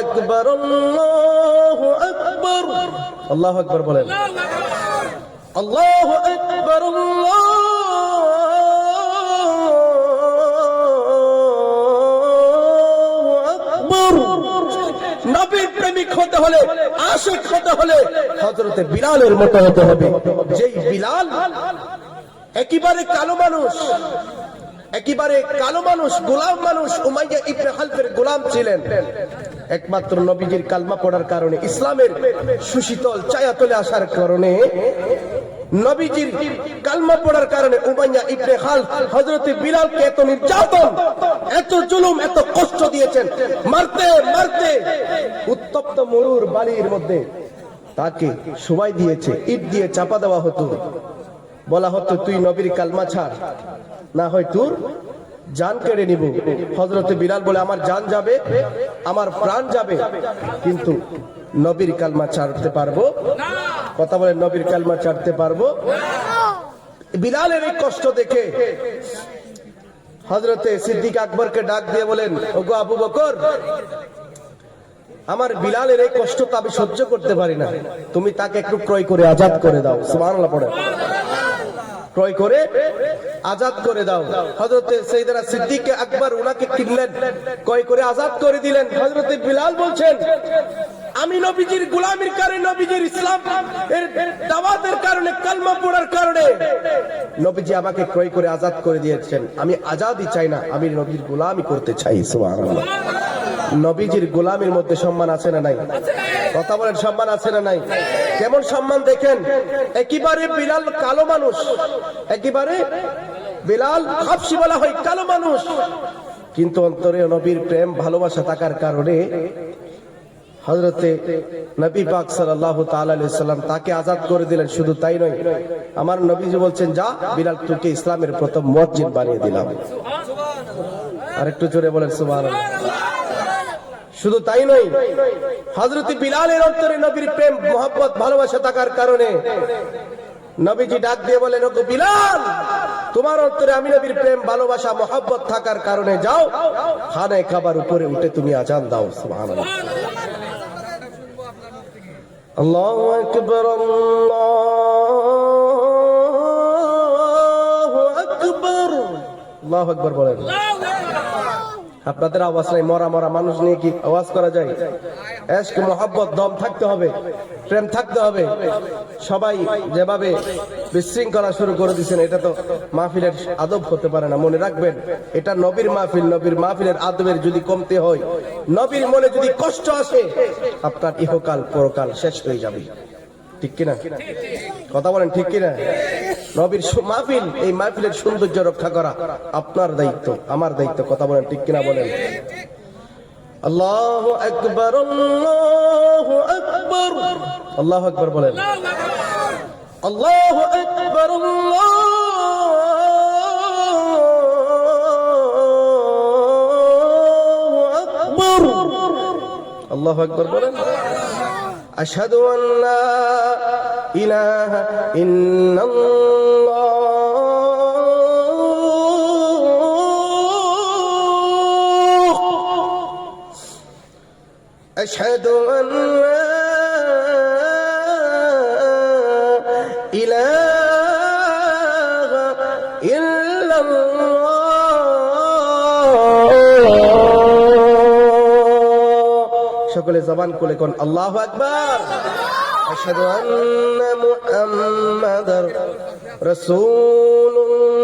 আকবার, আল্লাহু আকবার। আল্লাহু আকবার বলেন। আকবার নবীর প্রেমিক হতে হলে, আশিক হতে হলে, হযরতে বিলালের মতো হতে হবে। যেই বিলাল কালো মানুষ, একেবারে কালো মানুষ, গোলাম মানুষ, উমাইয়া ইবনে হালফের গোলাম ছিলেন। একমাত্র নবীজির কালমা পড়ার কারণে ইসলামের সুশীতল ছায়াতলে আসার কারণে নবীজির কালমা পড়ার কারণে উমাইয়া ইবনে খাল হযরতে বিলালকে এত নির্যাতন, এত জুলুম, এত কষ্ট দিয়েছেন। মারতে মারতে উত্তপ্ত মরুর বালির মধ্যে তাকে সবাই দিয়েছে, ইট দিয়ে চাপা দেওয়া হতো। বলা হতো, তুই নবীর কালমা ছাড়, না হয় তোর জান কেড়ে নিব। হজরতে বিলাল বলে, আমার জান যাবে, আমার প্রাণ যাবে, কিন্তু নবীর কালমা ছাড়তে পারব? কথা বলে, নবীর কালমা ছাড়তে পারব? বিলালের এই কষ্ট দেখে হজরতে সিদ্দিক আকবরকে ডাক দিয়ে বলেন, ওগো আবু বকর, আমার বিলালের এই কষ্ট তো আমি সহ্য করতে পারি না। তুমি তাকে একটু ক্রয় করে আজাদ করে দাও। সুবহানাল্লাহ পড়ে। ক্রয় করে আজাদ করে দাও। হজরতে সেইদারা সিদ্দিক আকবর ওনাকে কিনলেন, ক্রয় করে আজাদ করে দিলেন। হজরতে বিলাল বলছেন, আমি নবীজির গোলামির কারণে, নবীজির ইসলাম এর দাওয়াতের কারণে, কালমা পড়ার কারণে নবীজি আমাকে ক্রয় করে আজাদ করে দিয়েছেন। আমি আজাদই চাই না, আমি নবীর গোলামি করতে চাই, সুবহানাল্লাহ। নবীজির গোলামের মধ্যে সম্মান আছে না নাই? কথা বলেন, সম্মান আছে না নাই? কেমন সম্মান দেখেন? একেবারে বিলাল কালো মানুষ। একেবারে বিলাল হাফসি বলা হয় কালো মানুষ। কিন্তু অন্তরে নবীর প্রেম, ভালোবাসা থাকার কারণে হজরতে নবী পাক সাল্লাল্লাহু তাআলা আলাইহি তাকে আজাদ করে দিলেন। শুধু তাই নয়, আমার নবীজি বলছেন, যা বিলাল, তোকে ইসলামের প্রথম মসজিদ বানিয়ে দিলাম। আরেকটু জোরে বলেন, সুবহানাল্লাহ। শুধু তাই নয় হজরত বিলালের অন্তরে নবীর প্রেম মোহাম্মত ভালোবাসা থাকার কারণে নবীজি ডাক দিয়ে বলেন, ওগো বিলাল, তোমার অন্তরে আমি নবীর প্রেম, ভালোবাসা মোহাম্মত থাকার কারণে যাও খানে খাবার উপরে উঠে তুমি আজান দাও আল্লাহু আকবার আল্লাহু আকবার বলেন। আপনাদের আওয়াজ নাই, মরা মরা মানুষ নিয়ে কি আওয়াজ করা যায়? এশক দম থাকতে হবে, প্রেম থাকতে হবে। সবাই যেভাবে বিশৃঙ্খলা শুরু করে দিচ্ছেন এটা তো মাহফিলের আদব হতে পারে না, মনে রাখবেন। এটা নবীর মাহফিল, নবীর মাহফিলের আদবের যদি কমতে হয়, নবীর মনে যদি কষ্ট আসে, আপনার ইহকাল, পরকাল শেষ হয়ে যাবে। ঠিক কিনা? কথা বলেন, ঠিক কিনা? নবীর মাহফিল, এই মাহফিলের সৌন্দর্য রক্ষা করা আপনার দায়িত্ব, আমার দায়িত্ব, কথা বলেন ঠিক কিনা বলেন। আল্লাহ একবার আল্লাহ একবার আল্লাহ আকবর বলেন। আল্লাহ আকবর, আল্লাহ আল্লাহ আকবর বলেন। আশহাদু আল্লা ইলাহা أشهد أن لا إله إلا الله সকলে জবান খুলে কোন আল্লাহ আকবার আশহাদু আন্না মুহাম্মাদার রাসূলুল্লাহ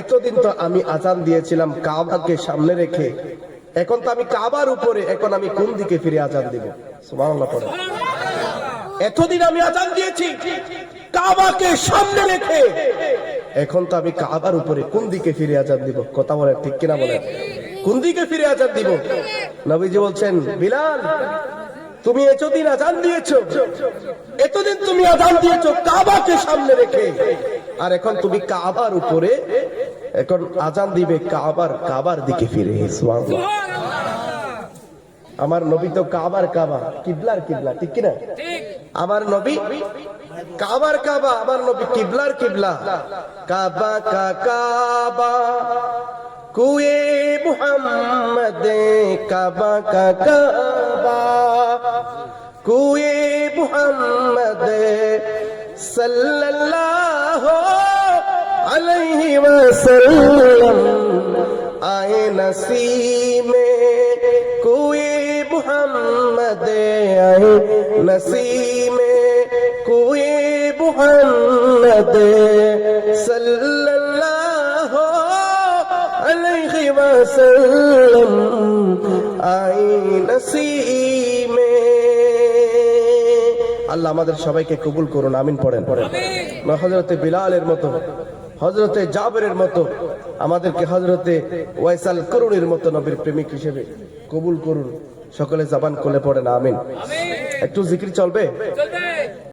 এতদিন তো আমি আজান দিয়েছিলাম কাবাকে সামনে রেখে। এখন তো আমি কাবার উপরে, এখন আমি কোন দিকে ফিরে আজান দিব? এতদিন আমি আজান দিয়েছি কাবাকে সামনে রেখে। এখন তো আমি কাবার উপরে কোন দিকে ফিরে আজাদ দিব? কথা বলে ঠিক কিনা বলে কোন দিকে ফিরে আজাদ দিব? নবীজি বলছেন, বিলাল, তুমি এতদিন আজান দিয়েছ, এতদিন তুমি আজান দিয়েছ কাবাকে সামনে রেখে। আর এখন তুমি কাবার উপরে এখন আজান দিবে কাবার কাবার দিকে ফিরে আমার নবী তো কাবার কাবা কিবলার কিবলা ঠিক কিনা? আমার নবী কাবার কাবা আমার নবী কিবলার কিবলা। কাবা কা কাবা কুয়ে মুহাম্মদ কাবা কা কাবা কুয়ে মুহাম্মদ সাল্লাল্লাহু আলাইহি ওয়াসাল্লাম, আয়ে নসিমে কুই মুহাম্মদ, আয়ে নসিমে কুই মুহাম্মদ, সাল্লাল্লাহু আলাইহি ওয়াসাল্লাম, আয়ে নসিমে আল্লাহ আমাদের সবাইকে কবুল করুন, আমিন পড়েন। পড়েন হজরতে বিলালের মতো হজরতে জাবেরের মতো, আমাদেরকে হজরতে ওয়াইসাল করুণের মতো নবীর প্রেমিক হিসেবে কবুল করুন। সকলে জবান কোলে পড়েন, আমিন। একটু জিকির চলবে?